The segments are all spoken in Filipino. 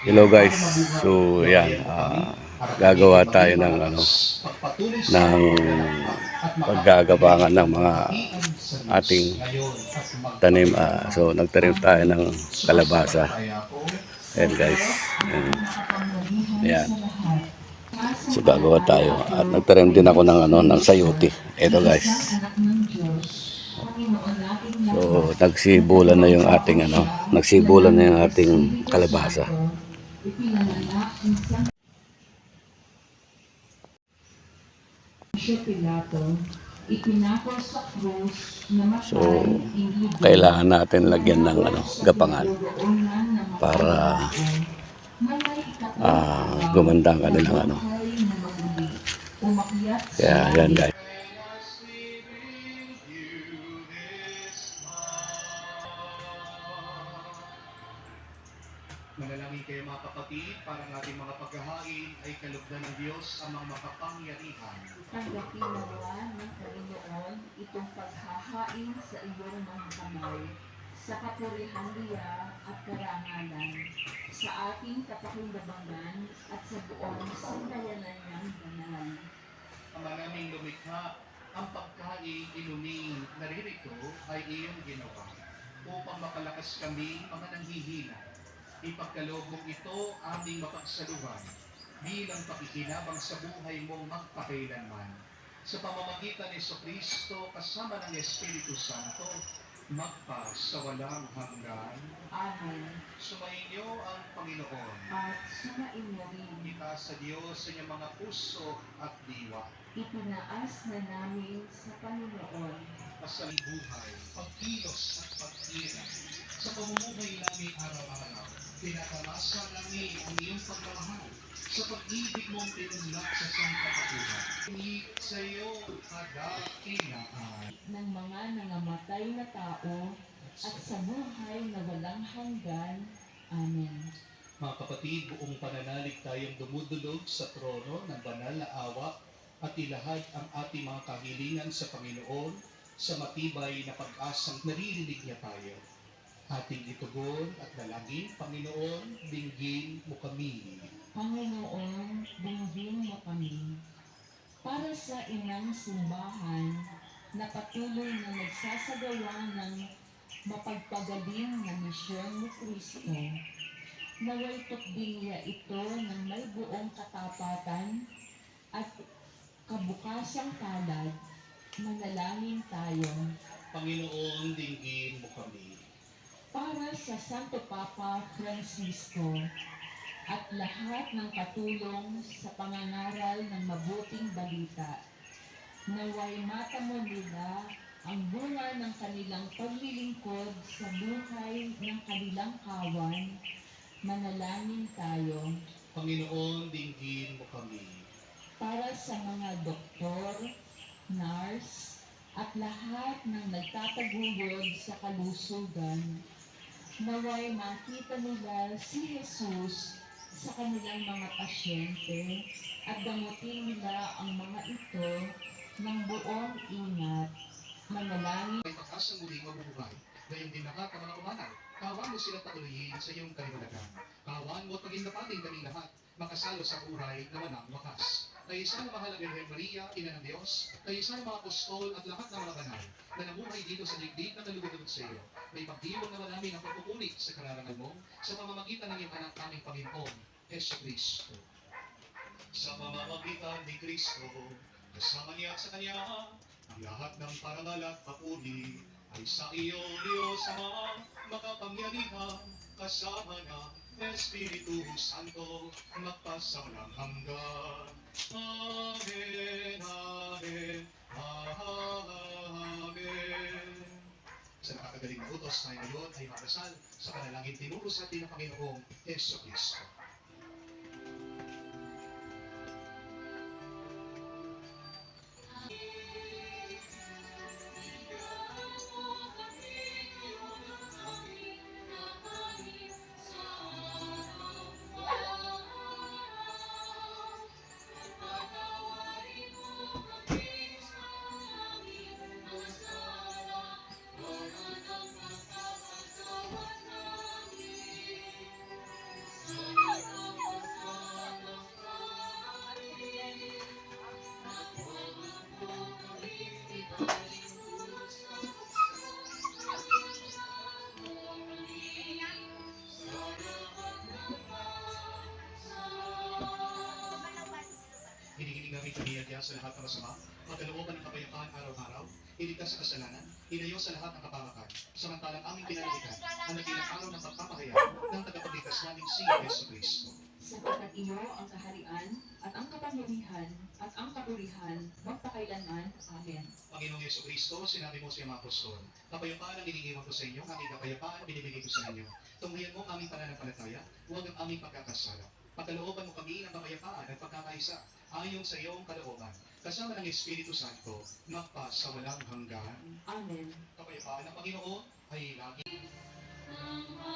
Hello guys. So yan, ah, gagawa tayo ng ano ng paggagabangan ng mga ating tanim. Ah, so nagtanim tayo ng kalabasa. Ayan guys. Ayan. Ayan. So gagawa tayo at nagtanim din ako ng ano ng sayote. Ito guys. So nagsibulan na yung ating ano, nagsibulan na yung ating kalabasa. Siya Pilato, ipinako sa krus na matay So, Kailangan natin lagyan ng ano, gapangan para ah, gumanda ang kanilang ano. Kaya yan guys. Kapatid para ng ating mga paghahain ay kalugdan ng Diyos ang mga makapangyarihan. Tanggapin nawa ng Panginoon itong paghahain sa iyong mga kamay sa kapurihan niya at karangalan sa ating kapakindabangan at sa buong sambayanan niyang banal. Ang maraming lumikha, ang pagkain, inumin, naririto ay iyong ginawa upang makalakas kami mga nanghihina. Ipagkaloob ito aming mapagsaluhan bilang pakikinabang sa buhay mong magpakailanman. Sa pamamagitan ni Kristo kasama ng Espiritu Santo, magpa sa walang hanggan. Amen. Sumainyo ang Panginoon. At sumain mo rin, Itaas sa Diyos sa inyong mga puso at diwa. itinaas na namin sa Panginoon Masal buhay, pagkilos at pagkira. Sa pamumuhay namin araw-araw, pinatamasa namin ang iyong pagmamahal sa pag-ibig mong tinunlak sa sangkatauhan. Hindi sa iyo kadakilaan. ng mga nangamatay na tao at sa buhay na walang hanggan. Amen. Mga kapatid, buong pananalig tayong dumudulog sa trono ng banal na awa at ilahad ang ating mga kahilingan sa Panginoon sa matibay na pag-asang naririnig niya tayo. Ating itugon at dalangin, Panginoon, dinggin mo kami. Panginoon, dinggin mo kami. Para sa inang simbahan na patuloy na nagsasagawa ng mapagpagaling na misyon ni Kristo, naway tukdin niya ito ng may buong katapatan at kabukasang palad, manalangin tayo. Panginoon, dinggin mo kami. Para sa Santo Papa Francisco at lahat ng katulong sa pangangaral ng mabuting balita. Naway matamo nila ang bunga ng kanilang paglilingkod sa buhay ng kanilang kawan. Manalangin tayo Panginoon, dinggin mo kami. para sa mga doktor, nurse, at lahat ng nagtataguyod sa kalusugan. Naway makita nila si Jesus sa kanilang mga pasyente at damutin nila ang mga ito ng buong ingat. Manalangin May pag-asang muling mabubuhay. Gayon din mga umanay. Kawan mo silang patuloyin sa iyong kaliwanagan. Kawan mo at maging napating kaming lahat makasalo sa buhay na walang wakas. Na mahal na Birhen Maria, Ina ng Diyos, kay isa ng mga apostol at lahat ng mga banal na nabuhay dito sa digdig na nalugod sa iyo. May pagdiwang naman namin ang pagpupulit sa kararangal mo sa pamamagitan ng iyong anak naming Panginoon, Yeso Kristo. Sa pamamagitan ni Kristo, kasama niya sa Kanya, ang lahat ng parangal at papuri ay sa iyo, Diyos Ama, makapangyarihan, kasama na Espiritu Santo, magpasawalang hanggan. Amen, Amen, Amen. Sa nakakagaling na utos tayo ngayon ay makasal sa panalangin tinuro sa atin ng Panginoong Yeso Kristo. Masama, pagkalooban ng kapayapaan araw-araw, iligtas sa kasalanan, ilayo sa lahat ng kapamakan, samantalang aming pinanaligan ang naging araw ng pagpapahayag ng tagapagligtas naming si Yeso Cristo. Sapagkat iyo ang kaharian at ang kapangyarihan at ang kapurihan magpakailanman. Amen. Panginoong Yeso Cristo, sinabi mo sa iyong mga apostol, kapayapaan ang iniiwan ko sa inyo, ang aming kapayapaan binibigay ko sa inyo. Tunghayan mo ang aming pananampalataya, huwag ang aming pagkakasala. Pagkalooban mo kami ng kapayapaan at pagkakaisa, ayon sa iyong kalooban. Kasama ng Espiritu Santo, magpa sa walang hanggan. Amen. Kapayapaan ng Panginoon ay lagi. Mga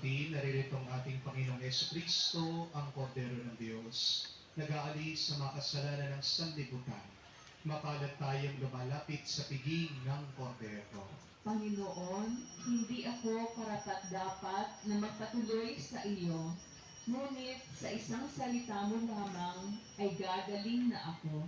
kapatid, naririto ang ating Panginoong Yeso Kristo, ang Kordero ng Diyos, nag-aalis sa mga kasalanan ng sanlibutan. Mapalad tayong lumalapit sa piging ng Kordero. Panginoon, hindi ako karapat dapat na magpatuloy sa iyo. Ngunit sa isang salita mo lamang ay gagaling na ako.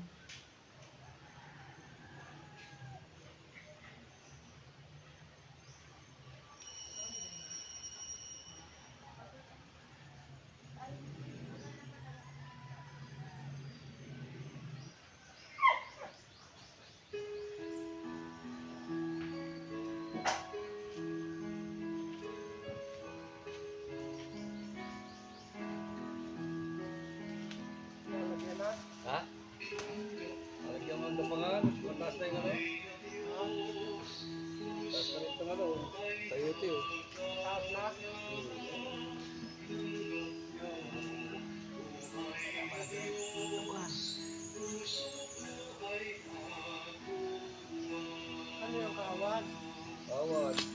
Lord.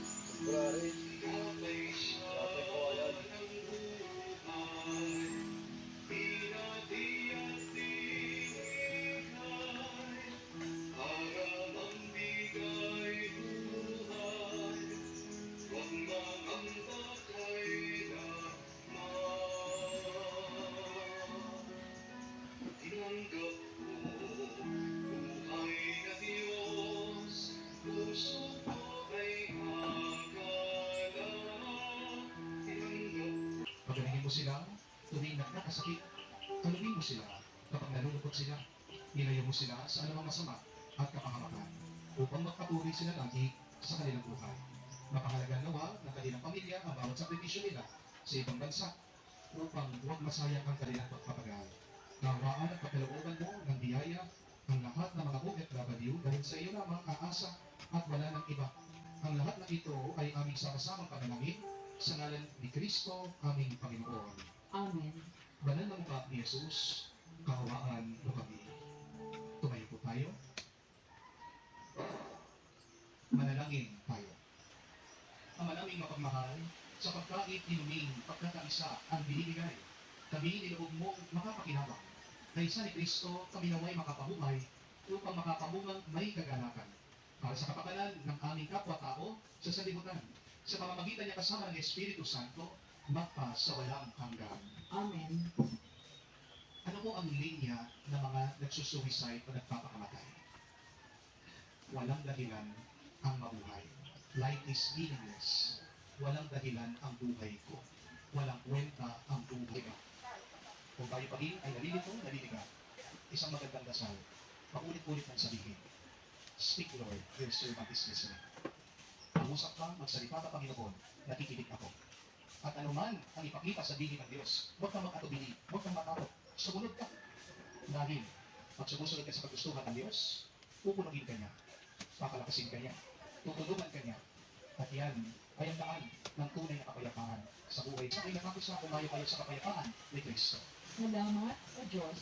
Mo sila, tuwing nagkakasakit, talungin mo sila kapag nalulungkot sila. Nilayo mo sila sa anumang masama at kapahamakan upang magpatuloy sila lagi sa kanilang buhay. Mapahalagan nawa ng kanilang pamilya ang bawat sakripisyo nila sa ibang bansa upang huwag masayang ang kanilang pagpapagal. Nawaan at kapalooban mo ng biyaya ang lahat ng mga OFW dahil sa iyo lamang aasa at wala ng iba. Ang lahat ng ito ay aming sama-samang panalangin sa ngalan ni Kristo, aming Panginoon. Amen. Banal ng mukha ni Jesus, kahawaan mo kami. Tumayo po tayo. Manalangin tayo. Ama naming mapagmahal, sa pagkait inuming pagkakaisa ang binibigay, kami niloob mong makapakinabang. Na isa ni Kristo, kami naway makapabuhay upang makapamungang may kaganakan para sa kapakanan ng aming kapwa-tao sa sanlibutan. Sa pamamagitan niya kasama ng Espiritu Santo, magpa sa walang hanggan. Amen. Ano po ang linya ng mga nagsusuicide o nagpapakamatay? Walang dahilan ang mabuhay. Life is meaningless. Walang dahilan ang buhay ko. walang kwenta ang buhay ka. Kung tayo pa rin ay nalilito, naliligaw, isang magandang dasal, paulit-ulit mong sabihin, Speak Lord, your servant is listening. Pangusap ka, magsalita ka Panginoon, nakikinig ako. At anuman ang ipakita sa dingin ng Diyos, huwag kang makatubili, huwag kang matakot, sumunod ka. Dahil, pag sumusunod ka sa kagustuhan ng Diyos, pupunogin ka niya, pakalakasin ka niya, tutulungan ka niya, at yan ay ang daan ng tunay na kapayapaan sa buhay. Sa ay nakapos na kumayo kayo sa kapayapaan ni Kristo. Salamat sa Diyos.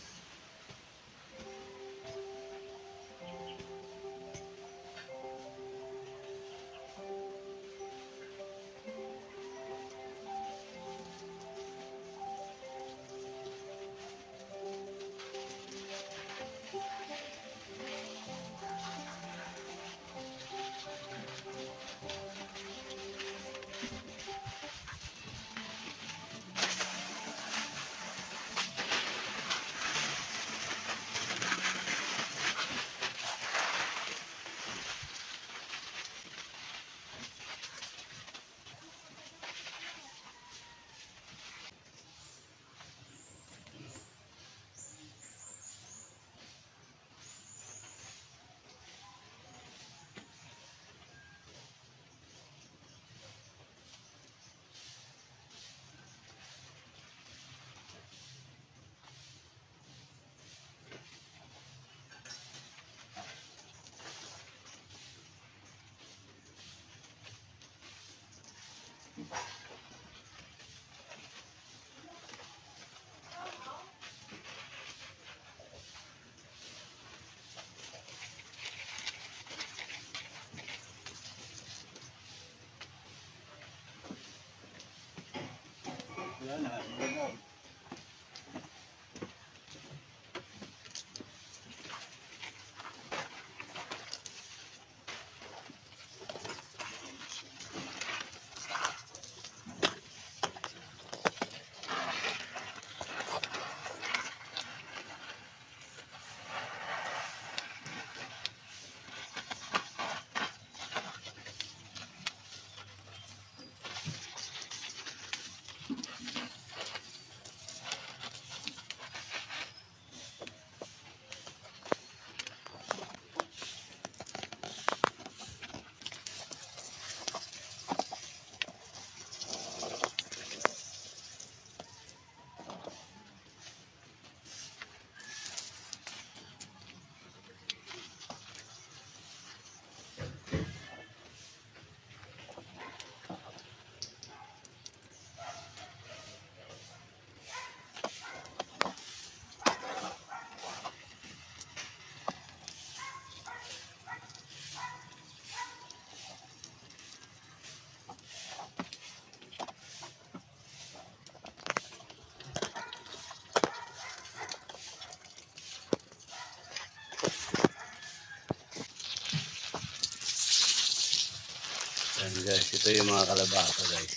Guys, ito yung mga kalabasa guys.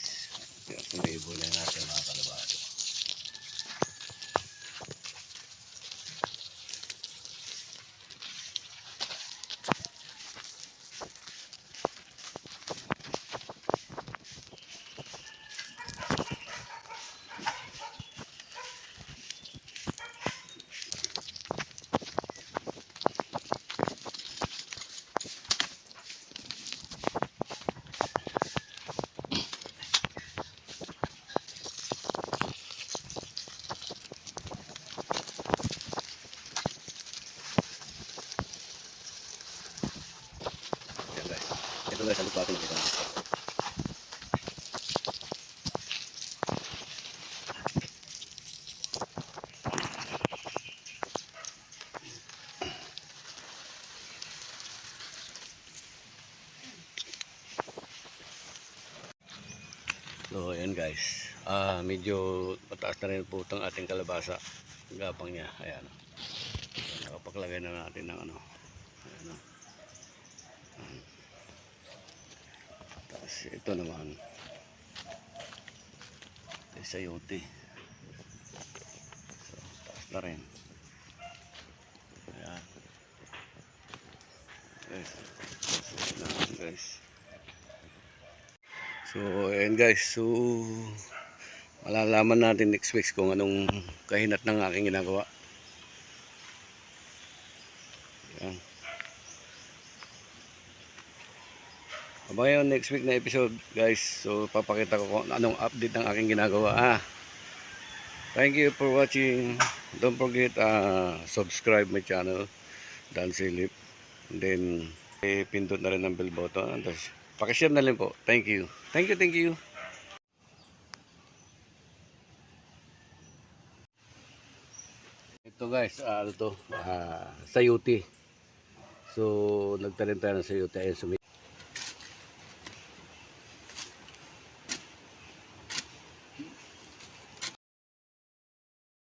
Yung na natin mga kalabasa. Yan guys. Nakita natin. So, ayan guys. Ah, medyo mataas na rin po itong ating kalabasa. Ang Gapang niya. Ayan. Nakapaglagay na natin ng ano. Ayan. Ayan. Tapos ito naman. Ito sayote. So, taas na rin. Ayan. Guys. So, ayan guys. So, ayan guys. So, malalaman natin next week kung anong kahinat ng aking ginagawa. Abangan yung next week na episode guys. So papakita ko kung anong update ng aking ginagawa. Ah. Thank you for watching. Don't forget uh, subscribe my channel Dan Silip. And then eh, pindot na rin ang bell button. Tapos pakishare na rin po. Thank you. Thank you, thank you. Ito guys, ah, ano to? Ah, sayuti. So, nagtanim tayo ng sayuti. Ayun,